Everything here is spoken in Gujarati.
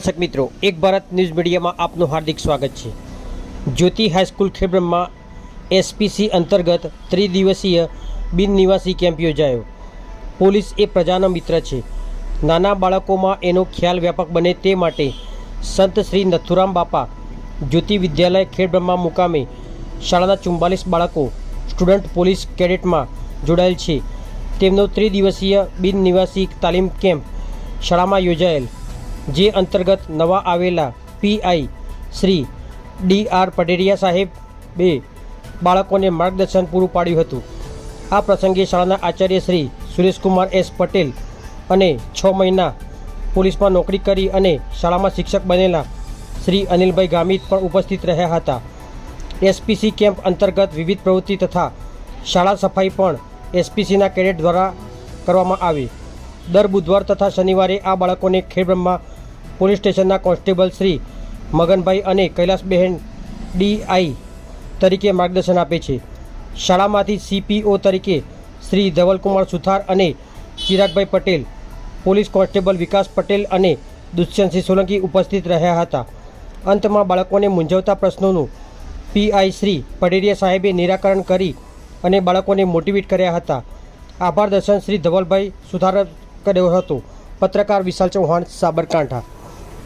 દર્શક મિત્રો, એક ભારત ન્યૂઝ મીડિયામાં આપનું હાર્દિક સ્વાગત છે. જ્યોતિ હાઈસ્કૂલ ખેબ્રમમાં એસપીસી અંતર્ગત ત્રિદિવસીય બિન નિવાસી કેમ્પ યોજાયો. પોલીસ એ પ્રજાનો મિત્ર છે. નાના બાળકોમાં એનો ખ્યાલ વ્યાપક બને તે માટે સંત શ્રી નથુરામ બાપા જ્યોતિ વિદ્યાલય ખેડબ્રહ્મા મુકામે શાળાના ચુમ્બાલીસ બાળકો સ્ટુડન્ટ પોલીસ કેડેટમાં જોડાયેલ છે. તેમનો ત્રિદિવસીય બિન નિવાસી તાલીમ કેમ્પ શાળામાં યોજાયેલ. જે અંતર્ગત નવા આવેલા PI Shri D R Pateriya સાહેબે બાળકોને માર્ગદર્શન પૂરું પાડ્યું હતું. આ પ્રસંગે શાળાના આચાર્ય શ્રી સુરેશકુમાર એસ પટેલ અને છ મહિના પોલીસમાં નોકરી કરી અને શાળામાં શિક્ષક બનેલા શ્રી અનિલભાઈ ગામિત પણ ઉપસ્થિત રહ્યા હતા. એસપીસી કેમ્પ અંતર્ગત વિવિધ પ્રવૃત્તિ તથા શાળા સફાઈ પણ એસપીસીના કેડેટ દ્વારા કરવામાં આવી. દર બુધવાર તથા શનિવારે આ બાળકોને ખેડબ્રહ્મા પોલીસ સ્ટેશનના કોન્સ્ટેબલ શ્રી મગનભાઈ અને કૈલાસબહેન ડીઆઈ તરીકે માર્ગદર્શન આપે છે. શાળામાંથી સીપીઓ તરીકે શ્રી ધવલકુમાર સુથાર અને ચિરાગભાઈ પટેલ, પોલીસ કોન્સ્ટેબલ વિકાસ પટેલ અને દુષ્યંતસિંહ સોલંકી ઉપસ્થિત રહ્યા હતા. અંતમાં બાળકોને મૂંઝવતા પ્રશ્નોનું પીઆઈ શ્રી પટેરિયા સાહેબે નિરાકરણ કરી અને બાળકોને મોટિવેટ કર્યા હતા. આભાર દર્શન શ્રી ધવલભાઈ સુધાર કર્યો હતો. પત્રકાર વિશાલ ચૌહાણ, સાબરકાંઠા.